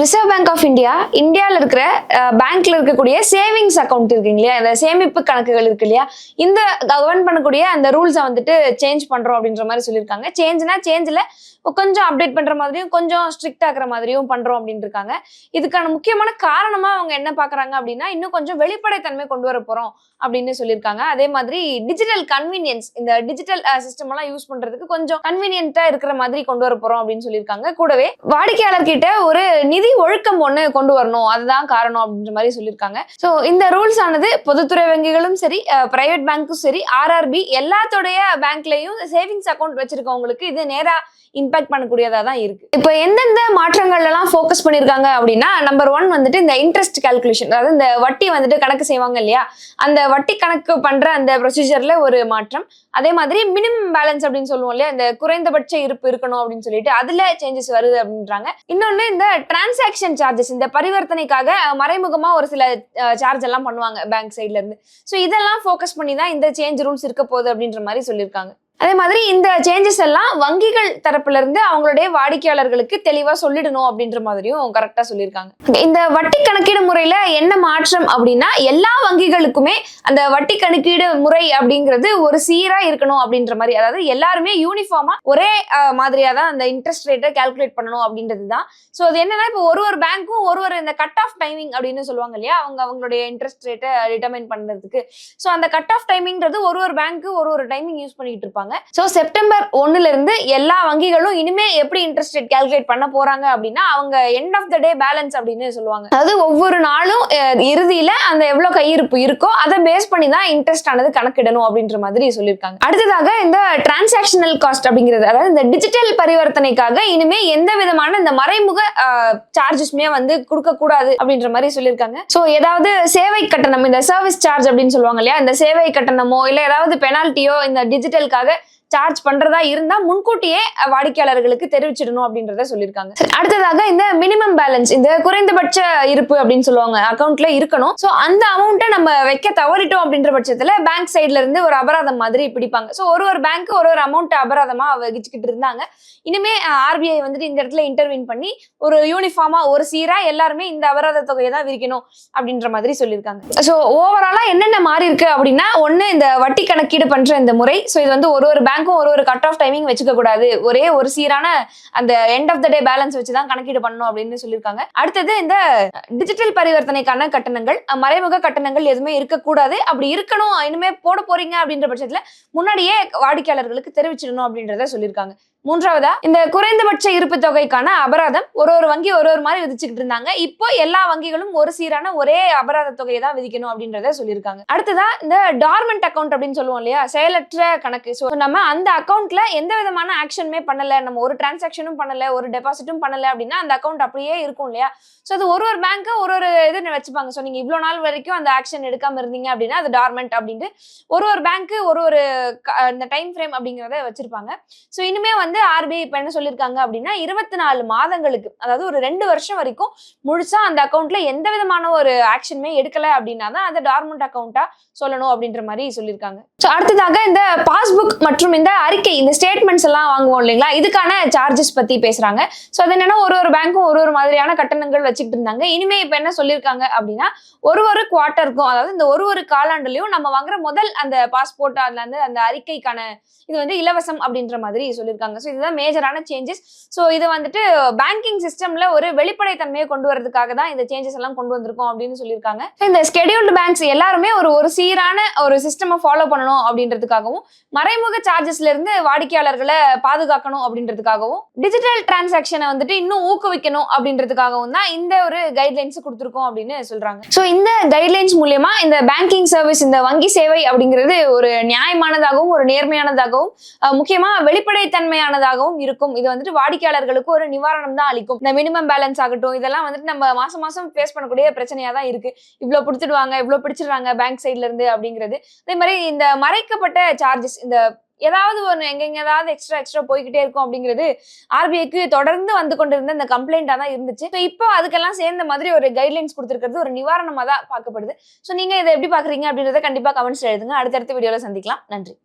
Reserve bank of India இந்தியாவில் இருக்கிற பேங்க்ல இருக்கக்கூடிய சேவிங்ஸ் அக்கௌண்ட் இருக்குங்க இல்லையா? இந்த சேமிப்பு கணக்குகள் இருக்கு இல்லையா? இந்த கவர்ன் பண்ணக்கூடிய அந்த ரூல்ஸை வந்துட்டு சேஞ்ச் பண்றோம் அப்படின்ற மாதிரி சொல்லியிருக்காங்க. சேஞ்ச்னா சேஞ்சில் கொஞ்சம் அப்டேட் பண்ற மாதிரியும் கொஞ்சம் ஸ்ட்ரிக்ட் ஆக்குற மாதிரியும் பண்றோம் அப்படின்னு இருக்காங்க. இதுக்கான முக்கியமான காரணமா அவங்க என்ன பாக்குறாங்க அப்படின்னா இன்னும் கொஞ்சம் வெளிப்படைத்தன்மை கொண்டு வர போறோம் அப்படின்னு சொல்லியிருக்காங்க. அதே மாதிரி டிஜிட்டல் கன்வீனியன்ஸ் இந்த டிஜிட்டல் சிஸ்டம் எல்லாம் யூஸ் பண்றதுக்கு கொஞ்சம் கன்வீனியன்ட்டா இருக்கிற மாதிரி கொண்டு வர போறோம் அப்படின்னு சொல்லியிருக்காங்க. கூடவே வாடிக்கையாளர்கிட்ட ஒரு நிதி ஒழுக்கம் ஒன்று கொண்டு வரணும்? அதுதான் காரணம் அப்படின்ற மாதிரி சொல்லியிருக்காங்க. ஸோ இந்த ரூல்ஸ் ஆனது பொதுத்துறை வங்கிகளும் சரி பிரைவேட் பேங்க்கும் சரி ஆர்ஆர்பி எல்லாத்தோடைய பேங்க்லயும் சேவிங்ஸ் அக்கௌண்ட் வச்சிருக்கவங்களுக்கு இது நேரா இம்பாக்ட் பண்ணக்கூடியதாக தான் இருக்கு. இப்போ எந்தெந்த மாற்றங்கள்லாம் ஃபோக்கஸ் பண்ணியிருக்காங்க அப்படின்னா நம்பர் ஒன் வந்துட்டு இந்த இன்ட்ரெஸ்ட் கால்குலேஷன் அதாவது இந்த வட்டி வந்துட்டு கணக்கு செய்வாங்க இல்லையா? அந்த வட்டி கணக்கு பண்ற அந்த ப்ரொசீஜர்ல ஒரு மாற்றம். அதே மாதிரி மினிமம் பேலன்ஸ் அப்படின்னு சொல்லுவோம் இல்லையா? இந்த குறைந்தபட்ச இருப்பு இருக்கணும் அப்படின்னு சொல்லிட்டு அதுல சேஞ்சஸ் வருது அப்படின்றாங்க. இன்னொன்னு இந்த டிரான்சாக்ஷன் சார்ஜஸ் இந்த பரிவர்த்தனைக்காக மறைமுகமா ஒரு சில சார்ஜ் எல்லாம் பண்ணுவாங்க பேங்க் சைட்ல இருந்து. ஸோ இதெல்லாம் ஃபோக்கஸ் பண்ணி தான் இந்த சேஞ்ச் ரூல்ஸ் இருக்க போகுது அப்படின்ற மாதிரி சொல்லியிருக்காங்க. அதே மாதிரி இந்த சேஞ்சஸ் எல்லாம் வங்கிகள் தரப்புல இருந்து அவங்களுடைய வாடிக்கையாளர்களுக்கு தெளிவா சொல்லிடணும் அப்படின்ற மாதிரியும் கரெக்டா சொல்லியிருக்காங்க. இந்த வட்டி கணக்கீடு முறையில என்ன மாற்றம் அப்படின்னா எல்லா வங்கிகளுக்குமே அந்த வட்டி கணக்கீடு முறை அப்படிங்கிறது ஒரு சீரா இருக்கணும் அப்படின்ற மாதிரி அதாவது எல்லாருமே யூனிஃபார்மா ஒரே மாதிரியா தான் அந்த இன்ட்ரெஸ்ட் ரேட்டை கால்குலேட் பண்ணணும் அப்படின்றது தான் ஸோ அது என்னன்னா இப்போ ஒரு ஒரு பேங்க்கும் ஒரு ஒரு இந்த கட் ஆஃப் டைமிங் அப்படின்னு சொல்லுவாங்க இல்லையா? அவங்க அவங்களுடைய இன்ட்ரெஸ்ட் ரேட்டை டிட்டர்மைன் பண்றதுக்கு. ஸோ அந்த கட் ஆஃப் டைமிங்கிறது ஒரு ஒரு பேங்க்கு ஒரு ஒரு டைமிங் யூஸ் பண்ணிட்டு இருப்பாங்க. சொல்லியிருக்காங்க. ஸோ செப்டம்பர் ஒன்னுல இருந்து எல்லா வங்கிகளும் இனிமே எப்படி இன்ட்ரெஸ்ட் ரேட் கால்குலேட் பண்ண போறாங்க அப்படின்னா அவங்க end of the day balance அப்படின்னு சொல்லுவாங்க. அதாவது ஒவ்வொரு நாளும் இறுதியில அந்த எவ்வளவு கையிருப்பு இருக்கோ அதை பேஸ் பண்ணி தான் இன்ட்ரெஸ்ட் ஆனது கணக்கிடணும் அப்படின்ற மாதிரி சொல்லியிருக்காங்க. அடுத்ததாக இந்த டிரான்சாக்ஷனல் காஸ்ட் அப்படிங்கிறது அதாவது இந்த டிஜிட்டல் பரிவர்த்தனைக்காக இனிமே எந்த விதமான இந்த மறைமுக சார்ஜஸ்மே வந்து கொடுக்க கூடாது அப்படின்ற மாதிரி சொல்லியிருக்காங்க. ஸோ ஏதாவது சேவை கட்டணம் இந்த சர்வீஸ் சார்ஜ் அப்படின்னு சொல்லுவாங்க இல்லையா இந்த சேவை கட்டணமோ இல்லை ஏதாவது பெனால்ட்டியோ இந்த டிஜிட்டலுக்காக சார்ஜ் பண்றதா இருந்தா முன்கூட்டியே வாடிக்கையாளர்களுக்கு தெரிவிச்சிடணும் அப்படின்றத சொல்லியிருக்காங்க. அடுத்ததாக இந்த மினிமம் பேலன்ஸ் இந்த குறைந்தபட்ச இருப்பு அப்படின்னு சொல்லுவாங்க அக்கௌண்ட்ல இருக்கணும். ஸோ அந்த அமௌண்ட்டை நம்ம வைக்க தவறிட்டோம் அப்படின்ற பட்சத்துல பேங்க் சைட்ல இருந்து ஒரு அபராதம் மாதிரி பிடிப்பாங்க. ஸோ ஒரு ஒரு பேங்க் ஒரு ஒரு அமௌண்ட் அபராதமா வகிச்சுக்கிட்டு இருந்தாங்க. இனிமே ஆர்பிஐ வந்துட்டு இந்த இடத்துல இன்டர்வின் பண்ணி ஒரு யூனிஃபார்மா ஒரு சீரா எல்லாருமே இந்த அபராத தொகையை தான் விரிக்கணும் அப்படின்ற மாதிரி சொல்லியிருக்காங்க. ஸோ ஓவராலா என்னென்ன மாறி இருக்கு அப்படின்னா ஒன்னு இந்த வட்டி கணக்கீடு பண்ற இந்த முறை. ஸோ இது வந்து ஒரு ஒரு பேங்க் பேங்க்கும் ஒரு ஒரு கட் ஆஃப் டைமிங் வச்சுக்க கூடாது. ஒரே ஒரு சீரான அந்த end of the day balance வச்சு தான் கணக்கீடு பண்ணணும் அப்படின்னு சொல்லியிருக்காங்க. அடுத்தது இந்த டிஜிட்டல் பரிவர்த்தனைக்கான கட்டணங்கள் மறைமுக கட்டணங்கள் எதுவுமே இருக்கக்கூடாது. அப்படி இருக்கணும் இனிமே போட போறீங்க அப்படின்ற பட்சத்துல முன்னாடியே வாடிக்கையாளர்களுக்கு தெரிவிச்சிடணும் அப்படின்றத சொல்லியிருக்காங்க. மூன்றாவதா? இந்த குறைந்தபட்ச இருப்பு தொகைக்கான அபராதம் ஒரு ஒரு வங்கி ஒரு ஒரு மாதிரி விதிச்சுக்கிட்டு இருந்தாங்க. இப்போ எல்லா வங்கிகளும் ஒரு சீரான ஒரே அபராத தொகையை தான் விதிக்கணும் அப்படின்றத சொல்லியிருக்காங்க. அடுத்ததா இந்த டார்மெண்ட் அக்கௌண்ட் அப்படின்னு சொல்லுவோம் இல்லையா? செயலற்ற கணக்கு. ஸோ நம்ம அந்த அக்கௌண்ட்ல எந்த விதமான ஆக்ஷனுமே பண்ணல. நம்ம ஒரு டிரான்சாக்ஷனும் பண்ணல ஒரு டெபாசிட்டும் பண்ணல அப்படின்னா அந்த அக்கௌண்ட் அப்படியே இருக்கும் இல்லையா? ஸோ அது ஒரு ஒரு பேங்க்கு ஒரு ஒரு இது வச்சுப்பாங்க. ஸோ நீங்க இவ்வளோ நாள் வரைக்கும் அந்த ஆக்ஷன் எடுக்காம இருந்தீங்க அப்படின்னா அது டார்மெண்ட் அப்படின்ட்டு ஒரு ஒரு பேங்க்கு ஒரு ஒரு இந்த டைம் ஃப்ரேம் அப்படிங்கிறத வச்சிருப்பாங்க. ஸோ இனிமே வந்து ஆர்பிஐ இப்போ என்ன சொல்லியிருக்காங்க அப்படின்னா இருபத்தி நாலு மாதங்களுக்கு அதாவது ஒரு ரெண்டு வருஷம் வரைக்கும் முழுசா அந்த அக்கௌண்ட்ல எந்த விதமான ஒரு ஆக்ஷனுமே எடுக்கல அப்படின்னா தான் அதை டார்மெண்ட் அக்கௌண்ட்டா சொல்லணும் அப்படின்ற மாதிரி சொல்லியிருக்காங்க ஸோ அடுத்ததாக இந்த மற்றும் இந்த அறிக்கை இந்த ஸ்டேட்மெண்ட்ஸ் எல்லாம் வாங்குவோம் இல்லைங்களா? இதுக்கான சார்ஜஸ் பத்தி பேசுறாங்க. ஸோ அது என்னன்னா ஒரு ஒரு பேங்க்கும் ஒரு ஒரு மாதிரியான கட்டணங்கள் வச்சுட்டு இருந்தாங்க. இனிமே இப்போ என்ன சொல்லியிருக்காங்க அப்படின்னா ஒரு ஒரு குவார்ட்டருக்கும் அதாவது இந்த ஒரு ஒரு காலாண்டுலயும் நம்ம வாங்குற முதல் அந்த பாஸ்போர்ட் அதுல இருந்து அந்த அறிக்கைக்கான இது வந்து இலவசம் அப்படின்ற மாதிரி சொல்லியிருக்காங்க. ஸோ இதுதான் மேஜரான சேஞ்சஸ் ஸோ இது வந்துட்டு பேங்கிங் சிஸ்டம்ல ஒரு வெளிப்படைத்தன்மையை கொண்டு வரதுக்காக தான் இந்த சேஞ்சஸ் எல்லாம் கொண்டு வந்திருக்கோம் அப்படின்னு சொல்லியிருக்காங்க. இந்த ஸ்கெடியூல்டு பேங்க்ஸ் எல்லாருமே ஒரு ஒரு சீரான ஒரு சிஸ்டமை ஃபாலோ பண்ணணும் அப்படின்றதுக்காகவும் மறைமுக சார்ஜஸ்ல இருந்து வாடிக்கையாளர்களை பாதுகாக்கணும் அப்படின்றதுக்காகவும் டிஜிட்டல் டிரான்சாக்ஷனை வந்துட்டு இன்னும் ஊக்குவிக்கணும் அப்படின்றதுக்காகவும் தான் இந்த ஒரு கைட்லைன்ஸ் கொடுத்துருக்கோம் அப்படின்னு சொல்றாங்க. ஸோ இந்த கைட்லைன்ஸ் மூலயமா இந்த பேங்கிங் சர்வீஸ் இந்த வங்கி சேவை அப்படிங்கிறது ஒரு நியாயமானதாகவும் ஒரு நேர்மையானதாகவும் முக்கியமா வெளிப்படைத்தன்மையானதாகவும் இருக்கும். இது வந்துட்டு வாடிக்கையாளர்களுக்கு ஒரு நிவாரணம் தான் அளிக்கும். இந்த மினிமம் பேலன்ஸ் ஆகட்டும் இதெல்லாம் வந்துட்டு நம்ம மாசம் மாசம் ஃபேஸ் பண்ணக்கூடிய பிரச்சனையா தான் இருக்கு. இவ்வளவு பிடிச்சிடுவாங்க இவ்வளவு பிடிச்சிடுறாங்க பேங்க் சைட்ல இருந்து அப்படிங்கிறது. அதே மாதிரி இந்த மறைக்கப்பட்ட சார்ஜஸ் இந்த ஏதாவது ஒன்று எங்கெங்க ஏதாவது எக்ஸ்ட்ரா எக்ஸ்ட்ரா போய்கிட்டே இருக்கும் அப்படிங்கிறது ஆர்பிஐக்கு தொடர்ந்து வந்து கொண்டிருந்த இந்த கம்ப்ளைண்டாக தான் இருந்துச்சு. ஸோ இப்போ அதுக்கெல்லாம் சேர்ந்த மாதிரி ஒரு கைட்லைன்ஸ் கொடுத்துருக்கிறது ஒரு நிவாரணமாக தான் பார்க்கப்படுது. ஸோ நீங்கள் இதை எப்படி பார்க்குறீங்க அப்படின்றத கண்டிப்பாக கமெண்ட்ஸ் எழுதுங்க. அடுத்தடுத்த வீடியோவில் சந்திக்கலாம். நன்றி.